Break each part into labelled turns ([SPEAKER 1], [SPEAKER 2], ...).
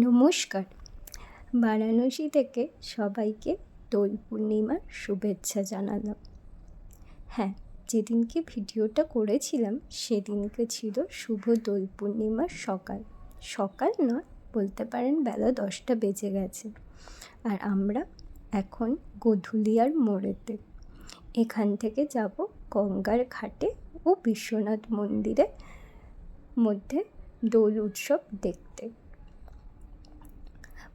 [SPEAKER 1] নমস্কার। বারাণসী থেকে সবাইকে দোল পূর্ণিমার শুভেচ্ছা জানালাম। হ্যাঁ যেদিনকে ভিডিওটা করেছিলাম, সেদিনকে ছিল শুভ দোল পূর্ণিমার সকাল। সকাল নয়, বলতে পারেন বেলা দশটা বেজে গেছে। আর আমরা এখন গধুলিয়ার মোড়েতে। এখান থেকে যাব গঙ্গার ঘাটে ও বিশ্বনাথ মন্দিরে মধ্যে দোল উৎসব দেখতে।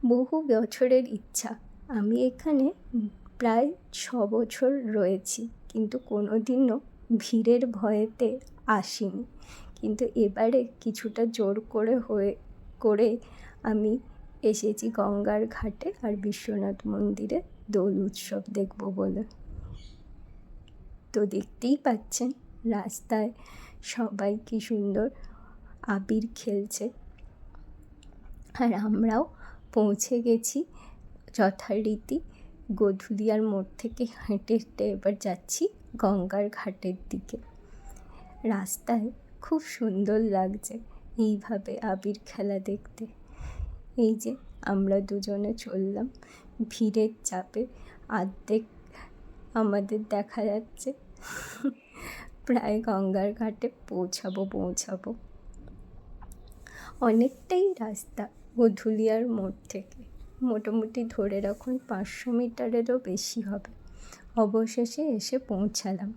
[SPEAKER 1] বহু বছরের ইচ্ছা। আমি এখানে প্রায় ছ বছর রয়েছি, কিন্তু কোনো দিনও ভিড়ের ভয়েতে আসিনি। কিন্তু এবারে কিছুটা জোর করে হয়ে, করে আমি এসেছি গঙ্গার ঘাটে আর বিশ্বনাথ মন্দিরে দোল উৎসব দেখব বলে। তো দেখতেই পাচ্ছেন, রাস্তায় সবাই কি সুন্দর আবির খেলছে। আর আমরাও পৌঁছে গেছি। যথারীতি গধুলিয়ার মোড় থেকে হেঁটে হেঁটে এবার যাচ্ছি গঙ্গার ঘাটের দিকে। রাস্তায় খুব সুন্দর লাগছে এইভাবে আবির খেলা দেখতে। এই যে আমরা দুজনে চললাম, ভিড়ের চাপে আর্ধেক আমাদের দেখা যাচ্ছে। প্রায় গঙ্গার ঘাটে পৌঁছাবো পৌঁছাবো। অনেকটাই রাস্তা গধুলিয়ার মোড় থেকে। মোটামুটি ধরে রাখুন পাঁচশো মিটারেরও বেশি হবে। অবশেষে এসে পৌঁছালাম।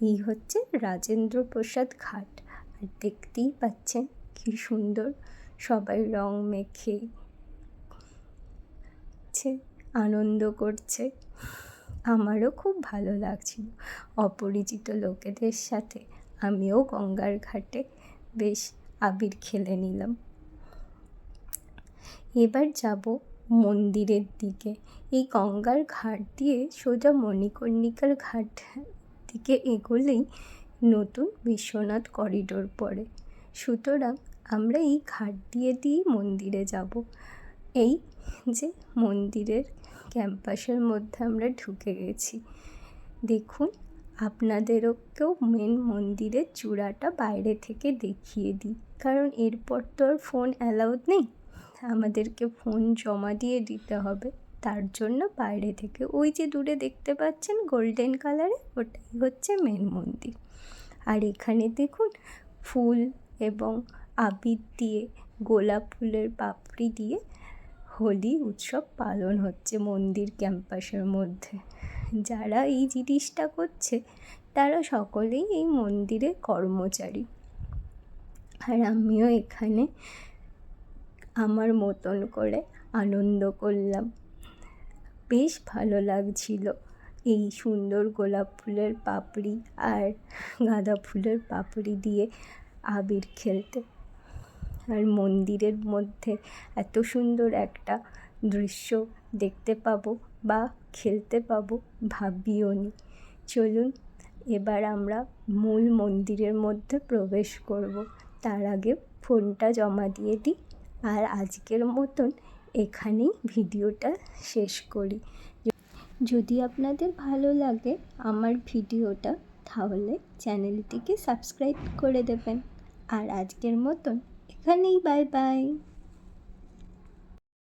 [SPEAKER 1] এই হচ্ছে রাজেন্দ্র প্রসাদ ঘাট। আর দেখতেই পাচ্ছেন কি সুন্দর সবাই রং মেখে আনন্দ করছে। আমারও খুব ভালো লাগছিল। অপরিচিত লোকেদের সাথে আমিও গঙ্গার ঘাটে বেশ আবির খেলে নিলাম। এবার যাব মন্দিরের দিকে। এই গঙ্গার ঘাট দিয়ে সোজা মণিকর্ণিকার ঘাট দিকে এগোলেই নতুন বিশ্বনাথ করিডোর পড়ে। সুতরাং আমরা এই ঘাট দিয়ে দিয়েই মন্দিরে যাব। এই যে মন্দিরের ক্যাম্পাসের মধ্যে আমরা ঢুকে গেছি। দেখুন আপনাদেরকেও মেন মন্দিরের চূড়াটা বাইরে থেকে দেখিয়ে দিই। কারণ এরপর তো আর ফোন অ্যালাউড নেই। আমাদেরকে ফোন জমা দিয়ে দিতে হবে। তার জন্য বাইরে থেকে ওই যে দূরে দেখতে পাচ্ছেন গোল্ডেন কালারে ওটাই হচ্ছে মেন মন্দির। আর এখানে দেখুন ফুল এবং আবির দিয়ে, গোলাপ ফুলের পাপড়ি দিয়ে হোলি উৎসব পালন হচ্ছে মন্দির ক্যাম্পাসের মধ্যে। যারা এই জিনিসটা করছে, তারা সকলেই এই মন্দিরের কর্মচারী। আর আমিও এখানে আমার মতন করে আনন্দ করলাম। বেশ ভালো লাগছিল এই সুন্দর গোলাপ ফুলের পাপড়ি আর গাঁদা ফুলের পাপড়ি দিয়ে আবির খেলতে। আর মন্দিরের মধ্যে এত সুন্দর একটা দৃশ্য দেখতে পাবো বা খেলতে পাবো ভাবিও নি। চলুন, এবার আমরা মূল মন্দিরের মধ্যে প্রবেশ করব। তার আগে ফোনটা জমা দিয়ে দিই। আর আজকের মতন এখানেই ভিডিওটা শেষ করি। যদি আপনাদের ভালো লাগে আমার ভিডিওটা, তাহলে চ্যানেলটিকে সাবস্ক্রাইব করে দেবেন। আর আজকের মতন এখানেই বাই বাই।